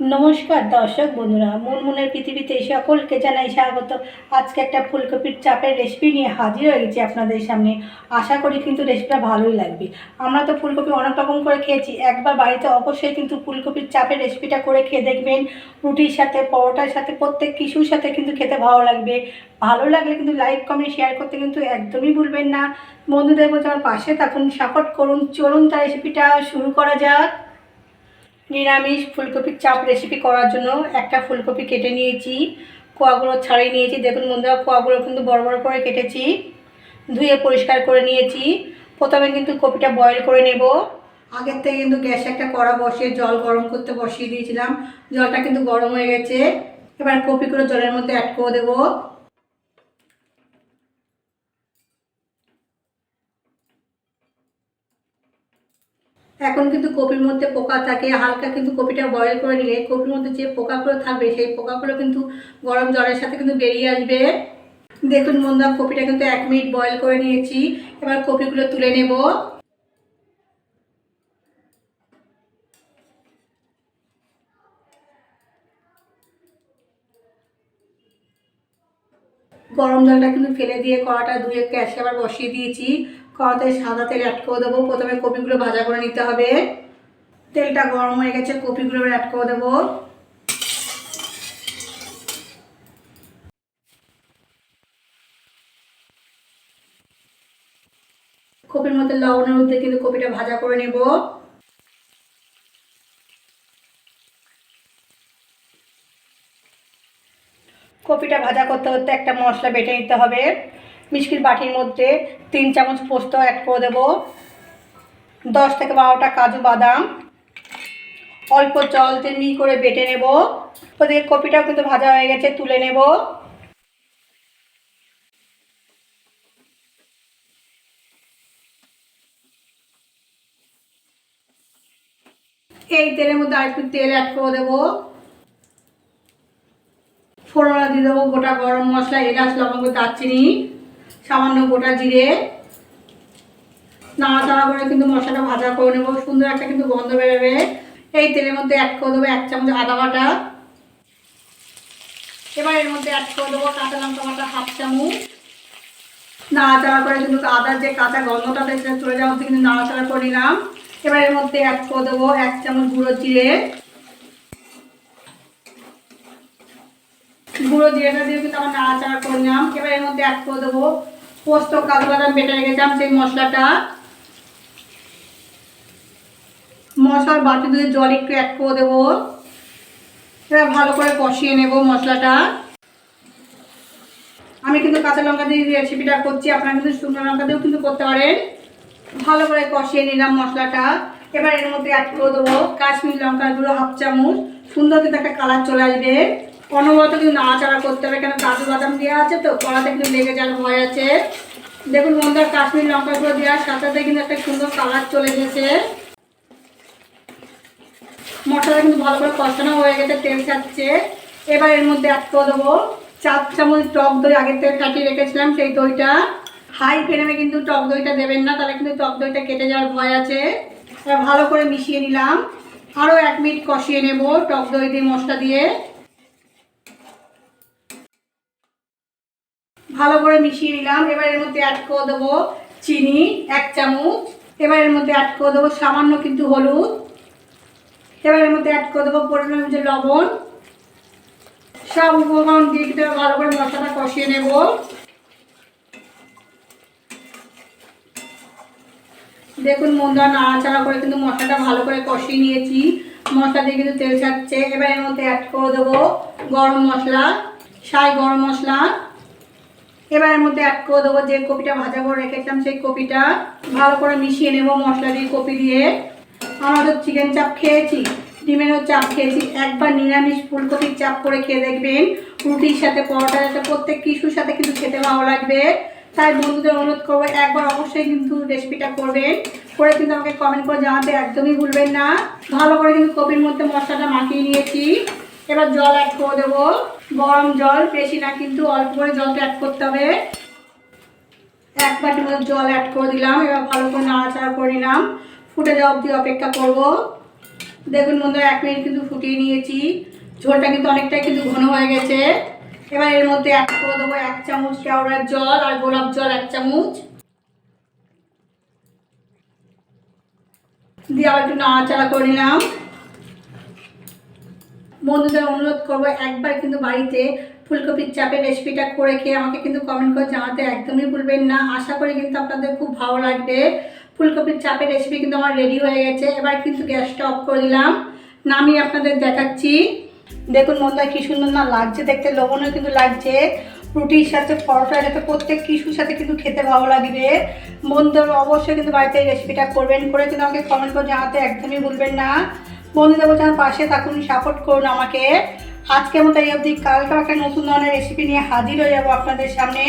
নমস্কার দর্শক বন্ধুরা, মুনমুনের পৃথিবীতে সকলকে জানাই স্বাগত। আজকে একটা ফুলকপির চাপের রেসিপি নিয়ে হাজির হয়ে গেছি আপনাদের সামনে। আশা করি কিন্তু রেসিপিটা ভালোই লাগবে। আমরা তো ফুলকপি অনেক রকম করে খেয়েছি। একবার বাড়িতে অবশ্যই কিন্তু ফুলকপির চাপের রেসিপিটা করে খেয়ে দেখবেন। রুটির সাথে, পরোটার সাথে, প্রত্যেক কিছুর সাথে কিন্তু খেতে ভালো লাগবে। ভালো লাগলে কিন্তু লাইক কমেন্ট শেয়ার করতে কিন্তু একদমই ভুলবেন না। বন্ধুদের মধ্যে আমার পাশে থাকুন সাপোর্ট করুন। চলুন তার রেসিপিটা শুরু করা যাক। নিরামিষ ফুলকপির চাপ রেসিপি করার জন্য একটা ফুলকপি কেটে নিয়েছি। কোয়াগুলো ছাড়িয়ে নিয়েছি। দেখুন বন্ধুরা, কোয়াগুলো কিন্তু বড় বড় করে কেটেছি। ধুয়ে পরিষ্কার করে নিয়েছি। প্রথমে কিন্তু কপিটা বয়েল করে নেব। আগের থেকে কিন্তু গ্যাসে একটা কড়া বসিয়ে জল গরম করতে বসিয়ে দিয়েছিলাম। জলটা কিন্তু গরম হয়ে গেছে। এবার কপিগুলো জলের মধ্যে অ্যাড করে দেবো। এখন কিন্তু কপির মধ্যে পোকা থাকে, হালকা কিন্তু কপিটা বয়েল করে নিলে কপির মধ্যে যে পোকাগুলো থাকবে, সেই পোকাগুলো কিন্তু গরম জলের সাথে কিন্তু বেরিয়ে আসবে। দেখুন বন্ধুরা, কপিটা কিন্তু এক মিনিট বয়েল করে নিয়েছি। এবার কপিগুলো তুলে নেব। গরম জলটা কিন্তু ফেলে দিয়ে কড়াটা ধুয়ে গ্যাসে আবার বসিয়ে দিয়েছি। কড়াতে সাদা তেল অ্যাড করে দেবো। প্রথমে কপিগুলো ভাজা করে নিতে হবে। তেলটা গরম হয়ে গেছে, কপিগুলো অ্যাড করে দেবো। কপির মধ্যে লবণের মধ্যে কিন্তু কপিটা ভাজা করে নেব। কপিটা ভাজা করতে করতে একটা মশলা বেটে নিতে হবে। মিষ্টির বাটির মধ্যে তিন চামচ পোস্ত অ্যাড করে দেবো। দশ থেকে বারোটা কাজু বাদাম। অল্প জল তেমনি করে বেটে নেব। ওদিকে কপিটাও কিন্তু ভাজা হয়ে গেছে, তুলে নেব। এই তেলের মধ্যে আরেকটু তেল অ্যাড করে দেবো। ফোড়না দিয়ে দেবো গোটা গরম মশলা, এলাচ, লবঙ্গ, দারচিনি। সামান্য গোটা জিরে। নাড়াচাড়া করে কিন্তু মশলাটা ভাজা করে নেব। সুন্দর একটা কিন্তু গন্ধ বেরোবে। এই তেলের মধ্যে অ্যাড করে দেবো এক চামচ আদা বাটা। এবার এর মধ্যে অ্যাড করে দেবো কাঁচা লঙ্কা বাটা হাফ চামচ। নাড়াচাড়া করে কিন্তু আদার যে কাঁচা গন্ধটা সেটা চলে যাওয়া কিন্তু নাড়াচাড়া করে নিলাম। এবার এর মধ্যে অ্যাড করে দেবো এক চামচ গুঁড়ো জিরে। গুঁড়ো জিরেটা দিয়ে কিন্তু আমার নাড়াচাড়া করে নিলাম। এবার এর মধ্যে অ্যাড করে দেবো পোস্ত কাজু বাদাম বেটে রেখেছিলাম, সেই মশলাটা। মশলার বাটি দিয়ে জল একটু অ্যাড করে দেবো। এবার ভালো করে কষিয়ে নেব মশলাটা। আমি কিন্তু কাঁচা লঙ্কা দিয়ে রেসিপিটা করছি, আপনারা কিন্তু শুকনো লঙ্কা দিয়েও কিন্তু করতে পারেন। ভালো করে কষিয়ে নিলাম মশলাটা। এবার এর মধ্যে অ্যাড করে দেবো কাশ্মীর লঙ্কার গুঁড়ো হাফ চামচ। সুন্দর কিন্তু একটা কালার চলে আসবে। অনবরত কিন্তু নাড়াচাড়া করতে হবে, কেন কাজু বাদাম দেওয়া আছে তো, কড়াতে কিন্তু লেগে যাওয়ার ভয় আছে। দেখুন বন্ধুরা, কাশ্মীর লঙ্কা গুঁড়ো দেওয়ার সাথে সাথে কিন্তু একটা সুন্দর কালার চলে গেছে। মশলাটা কিন্তু ভালো করে কষানো হয়ে গেছে, তেল ছাড়ছে। এবার এর মধ্যে অ্যাড করে দেবো চার চামচ টক দই, আগের থেকে কাটিয়ে রেখেছিলাম সেই দইটা। হাই ফ্লেমে কিন্তু টক দইটা দেবেন না, তাহলে কিন্তু টক দইটা কেটে যাওয়ার ভয় আছে। ভালো করে মিশিয়ে নিলাম। আরও এক মিনিট কষিয়ে নেব টক দই দিয়ে, মশলা দিয়ে। ভালো করে মিশিয়ে নিলাম। এবার এর মধ্যে অ্যাড করে দেবো চিনি, এক চামচ। এবার এর মধ্যে অ্যাড করে দেবো সামান্য কিন্তু হলুদ। এবার এর মধ্যে অ্যাড করে দেবো পরিমাণ যে লবণ। সব উপকরণ দিয়ে ভালো করে মশলাটা কষিয়ে নেব। দেখুন মন্দা নাড়াচাড়া করে কিন্তু মশলাটা ভালো করে কষিয়ে নিয়েছি। মশলা দিয়ে কিন্তু তেল ছাড়ছে। এবার এর মধ্যে অ্যাড করে দেবো গরম মশলা, সাই গরম মশলা। এবার এর মধ্যে অ্যাড করে দেবো যে কপিটা ভাজা করে রেখেছিলাম, সেই কপিটা ভালো করে মিশিয়ে নেব মশলা দিয়ে, কপি দিয়ে। আমরা তো চিকেন চাপ খেয়েছি, ডিমেরও চাপ খেয়েছি। একবার নিরামিষ ফুলকপির চাপ করে খেয়ে দেখবেন, রুটির সাথে, পরোটার সাথে, প্রত্যেক কিছুর সাথে কিন্তু খেতে ভালো লাগবে। তাই বন্ধুদের অনুরোধ করব, একবার অবশ্যই কিন্তু রেসিপিটা করবেন। করে কিন্তু আমাকে কমেন্ট করে জানাতে একদমই ভুলবেন না। ভালো করে কিন্তু কপির মধ্যে মশলাটা মাখিয়ে নিয়েছি। এবার জল অ্যাড করে দেবো। গরম জল, বেশি না, কিন্তু অল্প করে জলটা অ্যাড করতে হবে। এক বাটির মধ্যে জল অ্যাড করে দিলাম, এবার ভালো করে নাড়াচাড়া করে নিলাম। ফুটে যাওয়া অবধি অপেক্ষা করব। দেখুন বন্ধুরা, এক মিনিট কিন্তু ফুটিয়ে নিয়েছি। ঝোলটা কিন্তু অনেকটাই কিন্তু ঘন হয়ে গেছে। এবার এর মধ্যে অ্যাড করে দেবো এক চামচ কেওড়ার জল আর গোলাপ জল এক চামচ। দিয়ে আবার একটু নাড়াচাড়া করে নিলাম। বন্ধুদের অনুরোধ করব, একবার কিন্তু বাড়িতে ফুলকপির চাপের রেসিপিটা করে খেয়ে আমাকে কিন্তু কমেন্ট করে জানাতে একদমই ভুলবেন না। আশা করি কিন্তু আপনাদের খুব ভালো লাগবে। ফুলকপির চাপের রেসিপি কিন্তু আমার রেডি হয়ে গেছে। এবার কিন্তু গ্যাসটা অফ করে দিলাম। নামিয়ে আপনাদের দেখাচ্ছি। দেখুন বন্ধুরা, কি সুন্দর না লাগছে দেখতে, লবণও কিন্তু লাগছে। রুটির সাথে পরোটার সাথে প্রত্যেক কিছুর সাথে কিন্তু খেতে ভালো লাগবে। বন্ধুরা, অবশ্যই কিন্তু বাড়িতে রেসিপিটা করবেন। করে কিন্তু আমাকে কমেন্ট করে জানাতে একদমই ভুলবেন না। বন্ধুদের দেবতার পাশে থাকুন সাপোর্ট করুন আমাকে। আজকে মতো এই অবধি। কালকে একটা নতুন ধরনের রেসিপি নিয়ে হাজির হয়ে যাব আপনাদের সামনে।